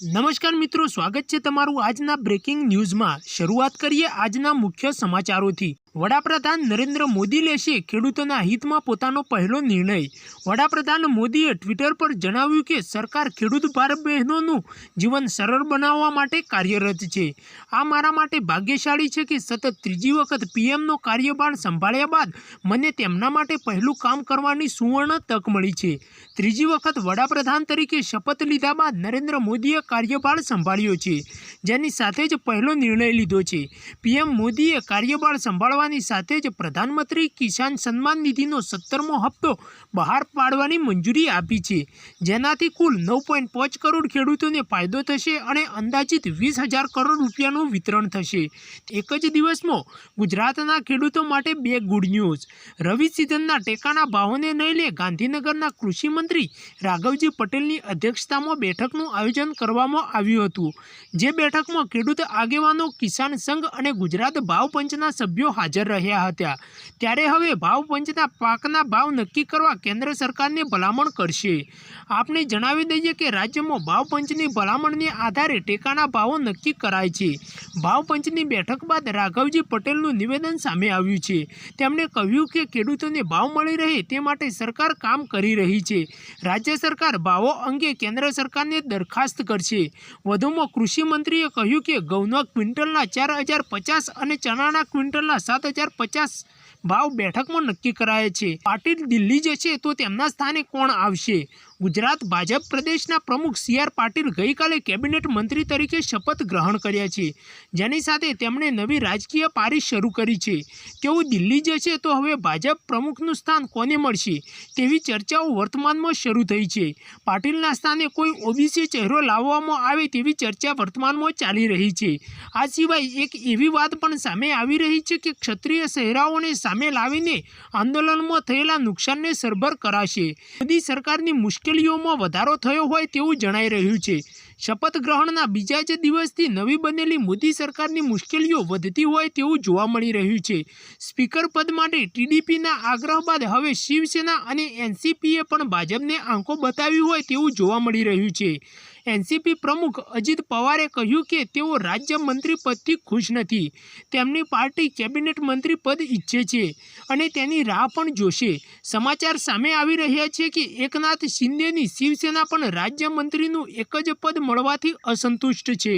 નમસ્કાર મિત્રો સ્વાગત છે તમારું આજના બ્રેકિંગ ન્યૂઝમાં શરૂઆત કરીએ આજના મુખ્ય સમાચારોથી. વડાપ્રધાન નરેન્દ્ર મોદી લેશે ખેડૂતોના હિતમાં પોતાનો પહેલો નિર્ણય. વડાપ્રધાન મોદીએ ટ્વિટર પર જણાવ્યું કે સરકાર ખેડૂત ભારત બહેનોનું જીવન સરળ બનાવવા માટે કાર્યરત છે. આ મારા માટે ભાગ્યશાળી છે કે સતત ત્રીજી વખત પીએમનો કાર્યભાર સંભાળ્યા બાદ મને તેમના માટે પહેલું કામ કરવાની સુવર્ણ તક મળી છે. ત્રીજી વખત વડાપ્રધાન તરીકે શપથ લીધા બાદ નરેન્દ્ર મોદીએ કાર્યભાર સંભાળ્યો છે, જેની સાથે જ પહેલો નિર્ણય લીધો છે. પીએમ મોદીએ કાર્યભાર સંભાળવાની સાથે જ પ્રધાનમંત્રી કિસાન સન્માન નિધિનો સત્તરમો હપ્તો બહાર પાડવાની મંજૂરી આપી છે. જેનાથી કુલ નવ કરોડ ખેડૂતોને ફાયદો થશે અને અંદાજિત વીસ હજાર કરોડ રૂપિયાનું વિતરણ થશે. એક જ દિવસમાં ગુજરાતના ખેડૂતો માટે બે ગુડ ન્યૂઝ. રવિ સિઝનના ટેકાના ભાવોને લઈને ગાંધીનગરના કૃષિ મંત્રી રાઘવજી પટેલની અધ્યક્ષતામાં બેઠકનું આયોજન કરવામાં આવ્યું હતું. જે બેઠકમાં ખેડૂત આગેવાનો, કિસાન સંઘ અને ગુજરાત ભાવ પંચના સભ્યો હાજર રહ્યા હતા. ત્યારે હવે ભાવ પંચના પાકના ભાવ નક્કી કરવા કેન્દ્ર સરકારને ભલામણ કરશે. આપને જણાવી દઈએ કે રાજ્યમાં ભાવ પંચની ભલામણને આધારે ટેકાના ભાવો નક્કી કરાય છે. ભાવ પંચની બેઠક બાદ રાઘવજી પટેલનું નિવેદન સામે આવ્યું છે. તેમણે કહ્યું કે ખેડૂતોને ભાવ મળી રહે તે માટે સરકાર કામ કરી રહી છે. રાજ્ય સરકાર ભાવો અંગે કેન્દ્ર સરકારને દરખાસ્ત કરશે. વધુમાં કૃષિ મંત્રીએ કહ્યું કે ઘઉંના ક્વિન્ટલના ચાર હજાર પચાસ અને ચણાના ક્વિન્ટલના સાત હજાર પચાસ ભાવ બેઠકમાં નક્કી કરાયા છે. પાટીલ દિલ્હી જશે તો તેમના સ્થાને કોણ આવશે? ગુજરાત ભાજપ પ્રદેશના પ્રમુખ સી આર પાટીલ ગઈકાલે કેબિનેટ મંત્રી તરીકે શપથ ગ્રહણ કર્યા છે. જેની સાથે તેમણે નવી રાજકીય પારી શરૂ કરી છે. તેઓ દિલ્હી જશે તો હવે ભાજપ પ્રમુખનું સ્થાન કોને મળશે? તેવી ચર્ચાઓ વર્તમાનમાં શરૂ થઈ છે. પાટીલના સ્થાને કોઈ ઓબીસી ચહેરો લાવવામાં આવે તેવી ચર્ચા વર્તમાનમાં ચાલી રહી છે. આ સિવાય એક એવી વાત પણ સામે આવી રહી છે કે ક્ષત્રિય સહેરાઓને સામે લાવીને આંદોલનમાં થયેલા નુકસાનને સરભર કરાશે. મોદી સરકારની મુશ્કેલીઓમાં વધારો થયો હોય તેવું જણાઈ રહ્યું છે. શપથ ગ્રહણના બીજા જ દિવસથી નવી બનેલી મોદી સરકારની મુશ્કેલીઓ વધતી હોય તેવું જોવા મળી રહ્યું છે. સ્પીકર પદ માટે ટીડીપીના આગ્રહ બાદ હવે શિવસેના અને એનસીપીએ પણ ભાજપને આંખો બતાવી હોય તેવું જોવા મળી રહ્યું છે. એનસીપી પ્રમુખ અજીત પવારે કહ્યું કે તેઓ રાજ્ય મંત્રી પદથી ખુશ નથી. તેમની પાર્ટી કેબિનેટ મંત્રી પદ ઈચ્છે છે અને તેની રાહ પણ જોશે. સમાચાર સામે આવી રહ્યા છે કે એકનાથ શિંદેની શિવસેના પણ રાજ્ય મંત્રીનું એક જ પદ મળવાથી અસંતુષ્ટ છે.